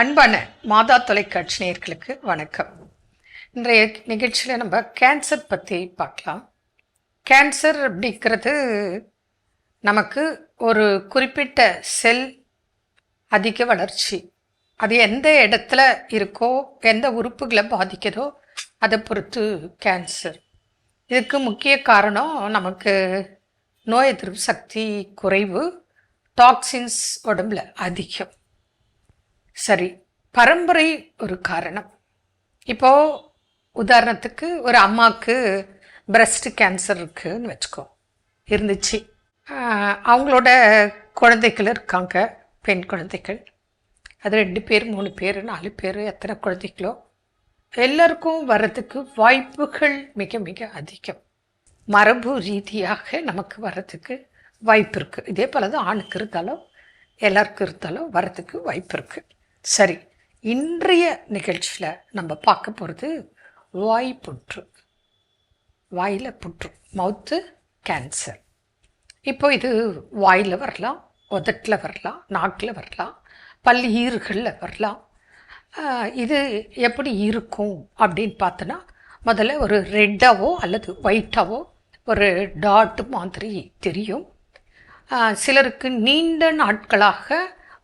அன்பான மாதா தொலைக்காட்சி நேர்களுக்கு வணக்கம். இன்றைய நிகழ்ச்சியில் நம்ம கேன்சர் பற்றி பார்க்கலாம். கேன்சர் அப்படிங்கிறது நமக்கு ஒரு குறிப்பிட்ட செல் அதிக வளர்ச்சி. அது எந்த இடத்துல இருக்கோ எந்த உறுப்புகளை பாதிக்குதோ அதை பொறுத்து கேன்சர் இதுக்கு முக்கிய காரணம் நமக்கு நோய் எதிர்ப்பு சக்தி குறைவு டாக்ஸின்ஸ் உடம்புல அதிகம். சரி பரம்பரை ஒரு காரணம். இப்போ உதாரணத்துக்கு ஒரு அம்மாவுக்கு பிரஸ்ட் கேன்சர் இருக்குதுன்னு வச்சுக்கோ இருந்துச்சு. அவங்களோட குழந்தைகள் இருக்காங்க பெண் குழந்தைகள். அது ரெண்டு பேர் மூணு பேர் நாலு பேர் எத்தனை குழந்தைகளோ. எல்லாருக்கும் வர்றதுக்கு வாய்ப்புகள் மிக மிக அதிகம். மரபு ரீதியாக நமக்கு வர்றதுக்கு வாய்ப்பு இருக்குது இதே போல தான் ஆணுக்கு இருந்தாலும் எல்லாருக்கும் இருந்தாலும் வர்றதுக்கு வாய்ப்பு இருக்குது சரி இன்றைய நிகழ்ச்சியில் நம்ம பார்க்க போகிறது வாய் புற்று. வாயில் புற்று மவுத்து கேன்சர் இப்போ இது வாயில் வரலாம் உதட்டில் வரலாம் நாக்கில் வரலாம் பல் ஈறுகளில் வரலாம் இது எப்படி இருக்கும் அப்படின்னு பார்த்தோன்னா முதல்ல ஒரு ரெட்டாவோ அல்லது ஒயிட்டாவோ ஒரு டாட் மாதிரி தெரியும். சிலருக்கு நீண்ட நாட்களாக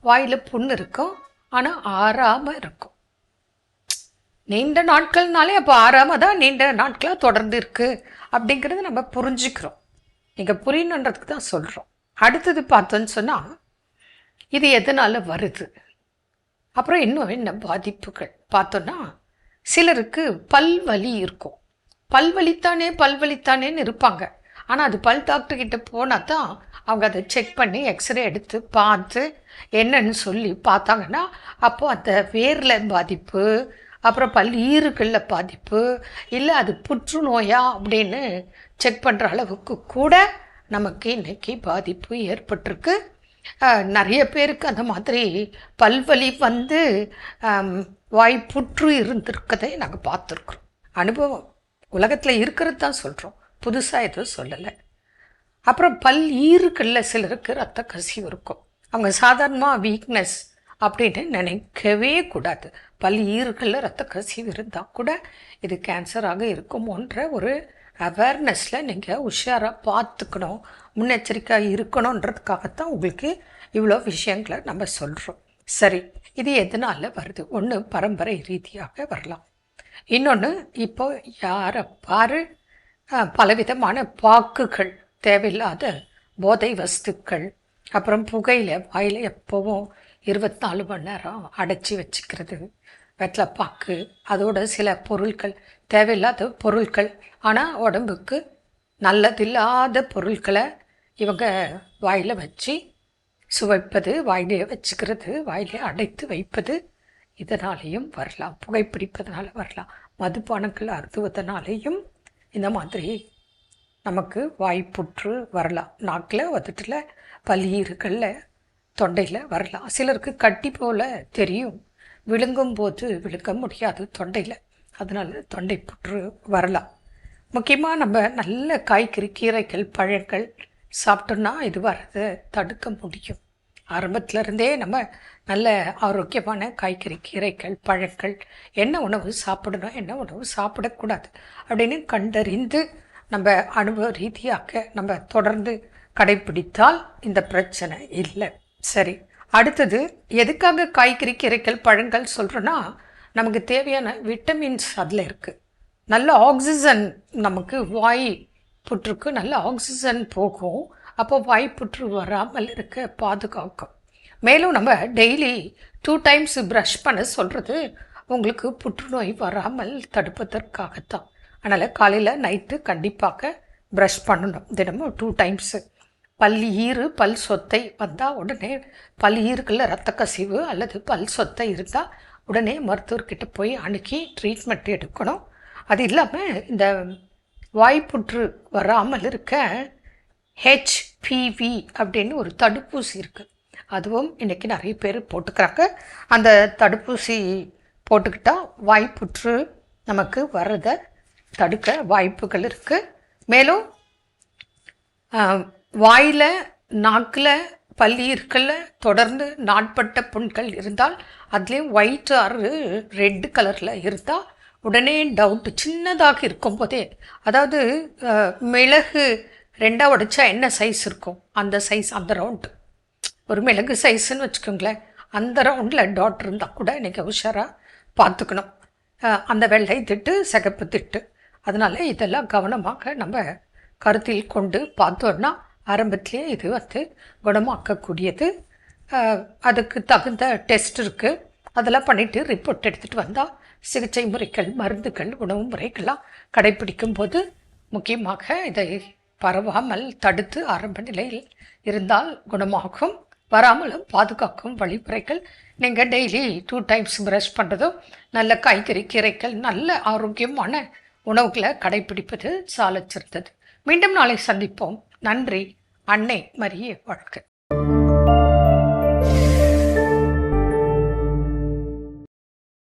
வாயில் புண் இருக்கும். ஆனால் ஆறாமல் இருக்கும். நீண்ட நாட்கள்னாலே அப்போ ஆறாமல் தான் நீண்ட நாட்களாக தொடர்ந்து இருக்குது அப்படிங்கிறது நம்ம புரிஞ்சுக்கிறோம். நீங்கள் புரியணுன்றதுக்கு தான் சொல்கிறோம் அடுத்தது பார்த்தோன்னு சொன்னால் இது எதனால் வருது? அப்புறம் இன்னும் என்ன பாதிப்புகள்? பார்த்தோன்னா சிலருக்கு பல்வலி இருக்கும். பல்வலித்தானே பல்வலித்தானேன்னு இருப்பாங்க. ஆனால் அது பல் டாக்டர்கிட்ட போனால் தான் அவங்க அதை செக் பண்ணி எக்ஸ்ரே எடுத்து பார்த்து என்னன்னு சொல்லி பார்த்தாங்கன்னா அப்போது அந்த வேரில் பாதிப்பு அப்புறம் பல் ஈறுகளில் பாதிப்பு இல்லை அது புற்றுநோயா அப்படின்னு செக் பண்ணுற அளவுக்கு கூட நமக்கு இன்றைக்கி பாதிப்பு ஏற்பட்டிருக்கு. நிறைய பேருக்கு அந்த மாதிரி பல்வலி வந்து வாய் புற்று இருந்திருக்கதை நாங்கள் பார்த்துருக்குறோம். அனுபவம் உலகத்தில் இருக்கிறது தான் சொல்கிறோம் புதுசாக எதுவும் சொல்லலை. அப்புறம் பல் ஈறுகளில் சிலருக்கு ரத்த கசிவு இருக்கும். அவங்க சாதாரணமாக வீக்னஸ் அப்படின்னு நினைக்கவே கூடாது. பல் ஈறுகளில் ரத்த கசிவு இருந்தால் கூட இது கேன்சராக இருக்குமோன்ற ஒரு அவேர்னஸில் நீங்கள் உஷாராக பார்த்துக்கணும் முன்னெச்சரிக்கையாக இருக்கணுன்றதுக்காகத்தான் உங்களுக்கு இவ்வளோ விஷயங்களை நம்ம சொல்கிறோம் சரி இது எதனால் வருது? ஒன்று பரம்பரை ரீதியாக வரலாம். இன்னொன்று இப்போ யாரை பாரு பலவிதமான பாக்குகள் தேவையில்லாத போதை வஸ்துக்கள் அப்புறம் புகையில் வாயில் எப்போவும் இருபத்தி நாலு மணி நேரம் அடைச்சி வச்சுக்கிறது வெத்தலைப்பாக்கு அதோட சில பொருட்கள் தேவையில்லாத பொருட்கள் ஆனால் உடம்புக்கு நல்லதில்லாத பொருட்களை இவங்க வாயில் வச்சு சுவைப்பது வாயிலே வச்சுக்கிறது வாயிலே அடைத்து வைப்பது இதனாலேயும் வரலாம். புகைப்பிடிப்பதனால வரலாம். மதுபானங்கள் அருந்துவதனாலேயும் இந்த மாதிரி நமக்கு வாய்ப்புற்று வரலாம். நாக்கில் வதட்டில் பலி இருக்கல்ல தொண்டையில் வரலாம். சிலருக்கு கட்டி போல தெரியும். விழுங்கும் போது விழுங்க முடியாது தொண்டையில். அதனால் தொண்டை புற்று வரலாம். முக்கியமாக நம்ம நல்ல காய்கறி கீரைகள் பழங்கள் சாப்பிட்டோன்னா இது வர்றதை தடுக்க முடியும். ஆரம்பத்திலருந்தே நம்ம நல்ல ஆரோக்கியமான காய்கறி கீரைகள் பழங்கள் என்ன உணவு சாப்பிடணும் என்ன உணவு சாப்பிடக்கூடாது அப்படின்னு கண்டறிந்து நம்ம அனுபவ ரீதியாக நம்ம தொடர்ந்து கடைப்பிடித்தால் இந்த பிரச்சனை இல்லை. சரி அடுத்தது எதுக்காக காய்கறி கீரைகள் பழங்கள் சொல்கிறோன்னா நமக்கு தேவையான விட்டமின்ஸ் அதில் இருக்குது நல்ல ஆக்சிஜன் நமக்கு வாய் புற்றுக்கு நல்ல ஆக்சிஜன் போகும். அப்போ வாய் புற்று வராமல் இருக்க பாதுகாக்கும். மேலும் நம்ம டெய்லி டூ டைம்ஸ் ப்ரஷ் பண்ண சொல்கிறது உங்களுக்கு புற்றுநோய் வராமல் தடுப்பதற்காகத்தான். அதனால் காலையில் நைட்டு கண்டிப்பாக ப்ரஷ் பண்ணணும். தினமும் டூ டைம்ஸு பல் ஈறு பல் சொத்தை வந்தால் உடனே பல் ஈறுகளில் ரத்த கசிவு அல்லது பல் சொத்தை இருந்தால் உடனே மருத்துவர்கிட்ட போய் அணுகி ட்ரீட்மெண்ட் எடுக்கணும். அது இல்லாமல் இந்த வாய்ப்புற்று வராமல் இருக்க ஹெச்பிவி அப்படின்னு ஒரு தடுப்பூசி இருக்குது அதுவும் இன்றைக்கி நிறைய பேர் போட்டுக்கிறாங்க. அந்த தடுப்பூசி போட்டுக்கிட்டால் வாய்ப்புற்று நமக்கு வர்றதை தடுக்க வாய்ப்புகள் இருக்குது மேலும் வாயில் நாக்கில் பல்லீர்கள்ல தொடர்ந்து நாட்பட்ட புண்கள் இருந்தால் அதுலேயும் ஒயிட் ஆறு ரெட் கலரில் இருந்தால் உடனே டவுட் சின்னதாக இருக்கும் போதே அதாவது மிளகு ரெண்டாக உடைச்சா என்ன சைஸ் இருக்கும்? அந்த சைஸ் அந்த ரவுண்டு ஒரு மிளகு சைஸ்ன்னு வச்சுக்கோங்களேன். அந்த ரவுண்டில் டாட் இருந்தால் கூட நீங்கள் உஷாராக பார்த்துக்கணும் அந்த வெள்ளை திட்டு சிகப்பு திட்டு. அதனால் இதெல்லாம் கவனமாக நம்ம கருத்தில் கொண்டு பார்த்தோன்னா ஆரம்பத்திலே இது வந்து குணமாக்கக்கூடியது. அதுக்கு தகுந்த டெஸ்ட் இருக்குது அதெல்லாம் பண்ணிவிட்டு ரிப்போர்ட் எடுத்துகிட்டு வந்தால் சிகிச்சை முறைகள் மருந்துகள் உணவு முறைகள்லாம் கடைப்பிடிக்கும் போது முக்கியமாக இதை பரவாமல் தடுத்து ஆரம்ப நிலையில் இருந்தால் குணமாகும். வராமலும் பாதுகாக்கும் வழிமுறைகள். நீங்கள் டெய்லி டூ டைம்ஸ் ப்ரஷ் பண்ணுறதும் நல்ல காய்கறி கீரைகள் நல்ல ஆரோக்கியமான உணவுகளை கடைப்பிடிப்பது சாலச்சிறந்தது மீண்டும் நாளை சந்திப்போம். நன்றி அன்னை மரிய வாழ்க்கை